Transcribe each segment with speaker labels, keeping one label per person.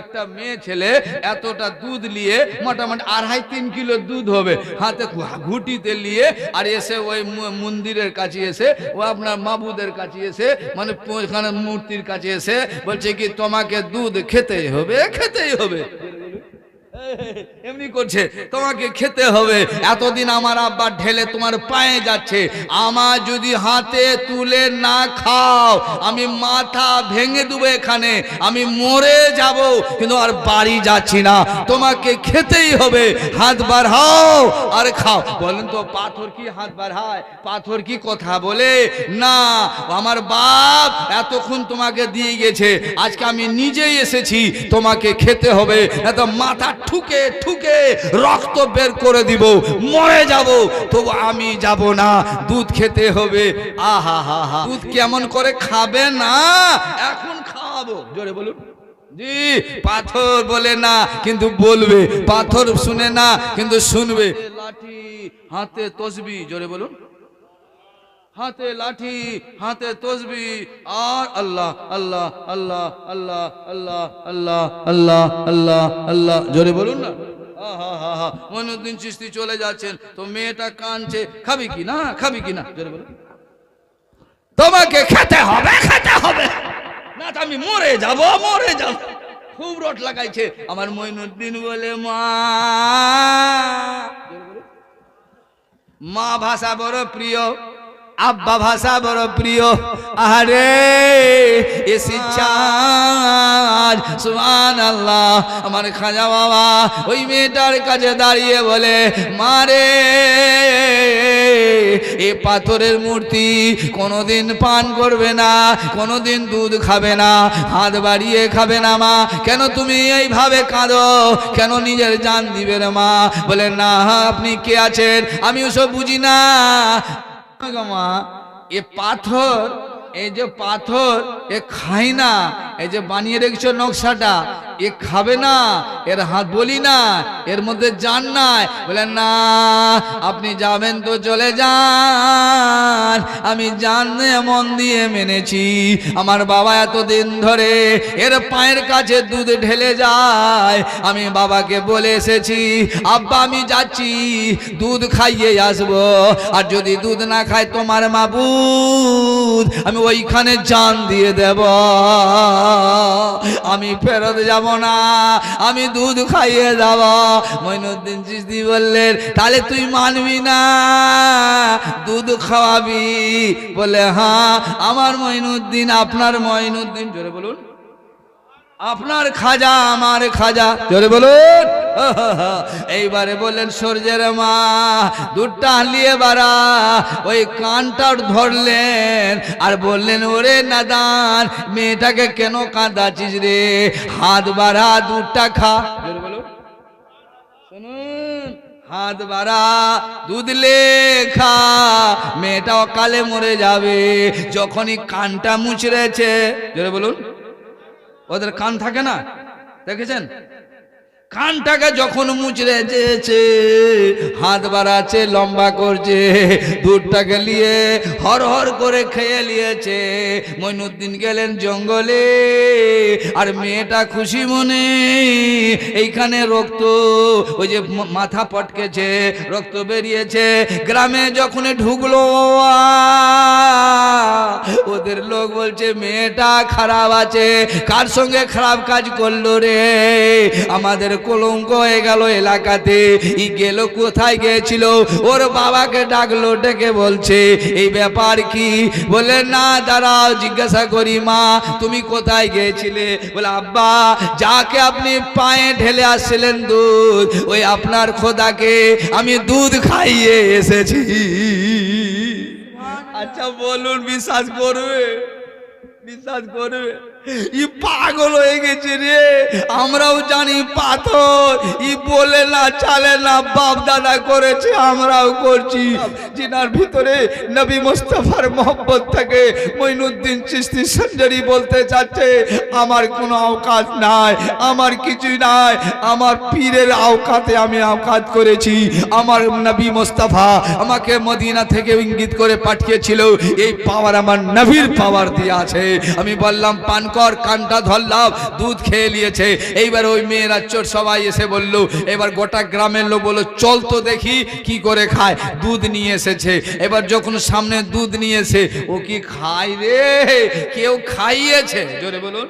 Speaker 1: একটা মেয়ে ছেলে, এতটা দুধ নিয়ে মোটামুটি আড়াই তিন কিলো দুধ হবে। হাতে ঘুটিতে নিয়ে আর এসে ওই মন্দিরের কাছে এসে, ও আপনার মাবুদের কাছে এসে মানে মূর্তির কাছে এসে বলছে কি, তোমাকে দুধ খেতেই হবে খেতেই হবে। এমনি করছে, তোমাকে খেতে হবে। এতদিন আমার আব্বা ঢেলে তোমার পায়ে যাচ্ছে। আমার যদি হাতে তুলে না খাও, আমি মাথা ভেঙে দেবো এখানে। আমি মরে যাব, কিন্তু আর বাড়ি যাচ্ছি না। তোমাকে খেতেই হবে। হাত বাড়াও আর খাও। বলেন তো, পাথর কি হাত বাড়ায় পাথর কি কথা বলে? না, আমার বাপ এতক্ষণ তোমাকে দিয়ে গেছে। আজকে আমি নিজেই এসেছি, তোমাকে খেতে হবে। এত মাথা ঠুকে ঠুকে রক্ত বের করে দিব, মরে যাব। তবু আমি যাব না, দুধ খেতে হবে। আহা, হা হা দুধ কেমন করে খাবে না? এখন খাওয়াবো। জোরে বলুন। জি, পাথর বলে না, কিন্তু বলবে। পাথর শুনে না, কিন্তু শুনবে। লাঠি, হাতে তসবি, জোরে বলুন। হাতে লাঠি, হাতে তসবি, আর আল্লাহ আল্লাহ আল্লাহ আল্লাহ আল্লাহ আল্লাহ আল্লাহ আল্লাহ আল্লাহ। জোরে বলুন না। চলে যাচ্ছেন। তো মেয়েটা কানছে খাবি কি না? খাবি কি না? জোরে বলুন। তোমাকে খেতে হবে খেতে হবে। না আমি মরে যাব মরে যাব। খুব রট লাগাইছে। আমার মইনুদ্দিন বলে, মা। মা ভাষা বড় প্রিয়। আব্বা ভাষা বড় প্রিয়। আরে এসি চাঁদ সুমান আল্লাহ আমার খাজা বাবা, ওই মেয়েটার কাছে দাঁড়িয়ে বলে মারে এ পাথরের মূর্তি কোনোদিন পান করবে না, কোনোদিন দুধ খাবে না, হাত বাড়িয়ে খাবে না মা, কেন তুমি এইভাবে কাঁদো, কেন নিজের জান দিবে রে মা? বলে, না, আপনি কে আছেন? আমি ওসব বুঝি না। এ পাথর এই যে পাথর এ খাই না এই যে বানিয়ে রেখেছ নকশাটা এ খাবে না, এর হাত বলি না, এর মধ্যে যান নাই। বলেন না, আপনি যাবেন তো চলে যান। আমি জানে মন দিয়ে মেনেছি। আমার বাবা এতদিন ধরে এর পায়ের কাছে দুধ ঢেলে যায়। আমি বাবাকে বলে এসেছি, আব্বা, আমি যাচ্ছি, দুধ খাইয়ে আসব। আর যদি দুধ না খায় তোমার মাবুদ, আমি ওইখানে জান দিয়ে দেব। আমি ফেরত যাব না। আমি দুধ খাইয়ে যাব। মইনুদ্দিন চিস্তি বললেন, তাহলে তুই মানবি না। দুধ খাওয়াবি। বলে হ্যাঁ আমার মইনুদ্দিন, আপনার মইনুদ্দিন। জোরে বলুন। আপনার খাজা, আমার খাজা। জোরে বলুন। এইবারে বললেন, সূর্যের মা, দুধটা হালিয়ে বাড়া। ওই কানটা ধরলেন। আর বললেন, ওরে নাদান, মেয়েটাকে কেন কাঁদাছিস রে? হাত বাড়া, দুধটা খা। জোরে বলুন। শুনুন, হাত বাড়া, দুধ লেখা মেয়েটা অকালে মরে যাবে। যখনই কানটা মুচড়েছে, জোরে বলুন। ওদের কান থাকে না? দেখেছেন? কানটাকে যখন মুচড়ে যেছে হাত বাড়াচ্ছে, লম্বা করছে, দুধটাকে নিয়ে হর হর করে খেয়ে নিয়েছে। মইনুদ্দিন গেলেন জঙ্গলে, আর মেয়েটা খুশি মনে, এইখানে রক্ত, ওই যে মাথা পটকেছে, রক্ত বেরিয়েছে। গ্রামে যখন ঢুকলো লোক বলছে, মেয়েটা খারাপ আছে, কার সঙ্গে খারাপ কাজ করল রে? আমাদের কলঙ্ক হয়ে গেল এলাকাতে। ই গেল, কোথায় গিয়েছিল? ওর বাবাকে ডাকলো, ডেকে বলছে, এই ব্যাপার কি? বলে, না, দাঁড়াও, জিজ্ঞাসা করি, মা, তুমি কোথায় গিয়েছিলে? বলে, আব্বা, যাকে আপনি পায়ে ঢেলে আসছিলেন দুধ, ওই আপনার খোদাকে আমি দুধ খাইয়ে এসেছি। আচ্ছা বলুন, বিশ্বাস করবে? বিশ্বাস করবে ই পাগল হয়ে গেছে রে। আমরাও জানি পাথর। ই বলে না, চালে না, বাপ দাদা করেছে, আমরাও করছি। জিনার ভিতরে নবী মোস্তফার মোহব্বত থেকে। মইনুদ্দিন চিস্তি সঞ্জরি বলতে চাচ্ছে, আমার কোনো আওকাত নাই, আমার কিছুই নাই, আমার পীরের আওকাতে আমি আওকাত করেছি। আমার নবী মোস্তফা আমাকে মদিনা থেকে ইঙ্গিত করে পাঠিয়েছিল, এই পাওয়ার আমার নবীর পাওয়ার দিয়ে আছে। আমি বললাম, পান কর, কানটা ধরলাম, দুধ খেয়ে নিয়েছে। এইবার ওই মেয়েরা চোর সবাই এসে বলল, এবার গোটা গ্রামের লোক বলল, চল তো দেখি কি করে খায়, দুধ নিয়ে এসেছে। এবার যখন সামনে দুধ নিয়ে এসে, ও কি খায় রে? কেউ খাইয়েছে? জোরে বলুন।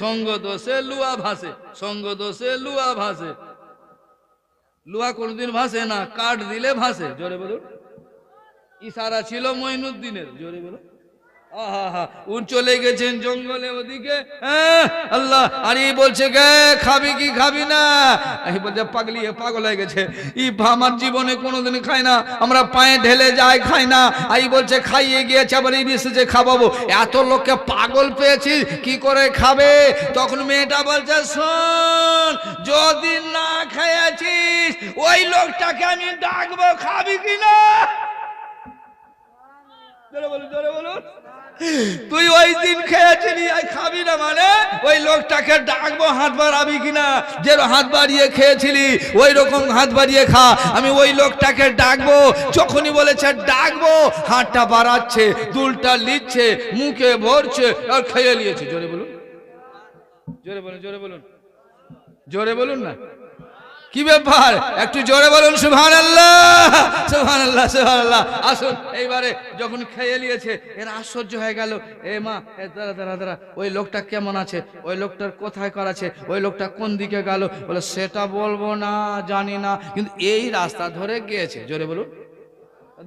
Speaker 1: সঙ্গ দোষে লুয়া ভাসে, সঙ্গ দোষে লুয়া ভাসে। লুয়া কোনদিন ভাসে না, কাঠ দিলে ভাসে, জোরে বলুন। ইশারা ছিল মঈনুদ্দিনের, জোরে বলুন। উন চলে গেছেন জঙ্গলে ওদিকে হ্যাঁ, আল্লাহ আর এই বলছে গে খাবি কি খাবি না? এই বলছে পাগলি পাগল হয়ে গেছে। ই আমার জীবনে কোনোদিন খাই না। আমরা পায়ে ঢেলে যাই খাই না। এই বলছে খাইয়ে গিয়েছে আবার এই এসেছে খাওয়াবো। এত লোককে পাগল পেয়েছি কি করে খাবে? তখন মেয়েটা বলছে শোন যদি না খেয়েছিস ওই লোকটাকে আমি ডাকবো খাবি কি না? বলুন বলুন। তুই ওই দিন খেয়েছিলি খাবি না মানে? ওই লোকটাকে ডাকবো, হাত বাড়াবি কিনা? যে হাত বাড়িয়ে খেয়েছিলি, ওই রকম হাত বাড়িয়ে খা। আমি ওই লোকটাকে ডাকবো, যখনই বলেছে ডাকবো, হাতটা বাড়াচ্ছে, দুলটা লিচ্ছে, মুখে ভরছে, আর খেয়ে নিয়েছে। জোরে বলুন। জোরে বলুন জোরে বলুন। জোরে বলুন না। কি ব্যাপার? একটু জোরে বলুন সুভান আল্লাহ সুভান আল্লাহ সুভান আল্লাহ আসুন, এইবারে যখন খেয়ে নিয়েছে, এর আশ্চর্য হয়ে গেল। এ মা, এ দাঁড়া দাঁড়া দাঁড়া, ওই লোকটা কেমন আছে? ওই লোকটার কোথায় করাছে ওই লোকটা কোন দিকে গেল? বলে, সেটা বলব না, জানি না। কিন্তু এই রাস্তা ধরে গিয়েছে। জোরে বলুন।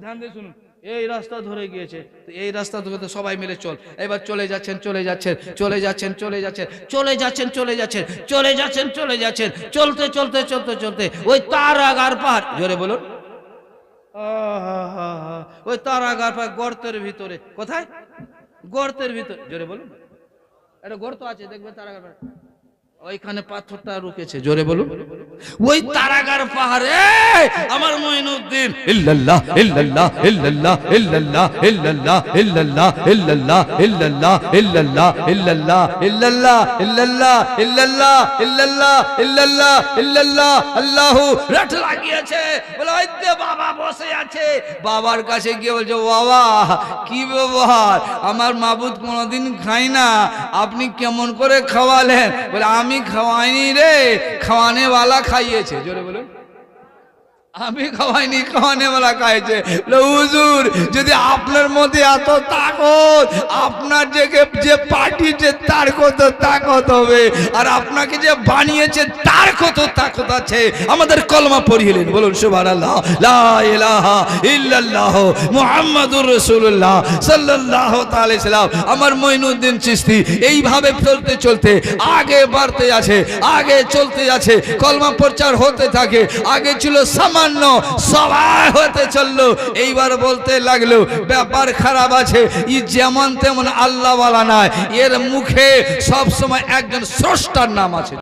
Speaker 1: ধ্যান দিয়ে শুনুন। এই রাস্তা ধরে গিয়েছে। তো এই রাস্তা ধরে তো সবাই মিলে চল। এবার চলে যাচ্ছেন চলে যাচ্ছেন চলে যাচ্ছেন চলে যাচ্ছেন চলে যাচ্ছেন চলে যাচ্ছেন চলে যাচ্ছেন চলে যাচ্ছেন, চলতে চলতে চলতে চলতে। ওই তারাগার পার জোরে বলুন। ওই তারাগার পার গর্তের ভিতরে। কোথায়? গর্তের ভিতরে, জোরে বলুন। একটা গর্ত আছে, দেখবেন দেখবে তারাগার পার ওইখানে পাথরটা রুকেছে জোরে বলুন ওই তারাগার পাহাড়ে আমার মঈনুদ্দিন ইল্লাল্লাহ ইল্লাল্লাহ ইল্লাল্লাহ ইল্লাল্লাহ ইল্লাল্লাহ ইল্লাল্লাহ ইল্লাল্লাহ ইল্লাল্লাহ ইল্লাল্লাহ ইল্লাল্লাহ ইল্লাল্লাহ ইল্লাল্লাহ ইল্লাল্লাহ ইল্লাল্লাহ ইল্লাল্লাহ ইল্লাল্লাহ আল্লাহু লাগিয়েছে বলে ওই বাবা বসে আছে বাবার কাছে গিয়ে বলছে বাবা কি ব্যবহার আমার মাবুদ কোনোদিন খাই না আপনি কেমন করে খাওয়ালেন বলে আমি আমি খাওয়াইনি রে খাওয়ানেওয়ালা খাইয়েছে জোরে বলুন। আমি খাওয়াইনি, খাওয়ানে वाला খাইছে হুজুর, যদি আপনার মধ্যে এত তাকত, আপনার যে যে পাঠিয়েছে তার কত তাকত হবে, আর আপনাকে যে বানিয়েছে তার কত তাকত আছে, আমাদের কলমা পড়িলেন বলুন লা ইলাহা ইল্লাল্লাহ মুহাম্মাদুর রাসূলুল্লাহ সাল্লাল্লাহু তাআলা সাল্লাম। আমার মঈনুদ্দিন চিশতি এইভাবে চলতে চলতে আগে বাড়তে আছে, আগে চলতে আছে, কলমা প্রচার হতে থাকে, আগে ছিল সামান্য সবাই হতে চলল। এইবার বলতে লাগল, ব্যাপার খারাপ আছে, ই যেমন তেমন আল্লাহওয়ালা নয়। এর মুখে সবসময় একজন স্রষ্টার নাম আছে।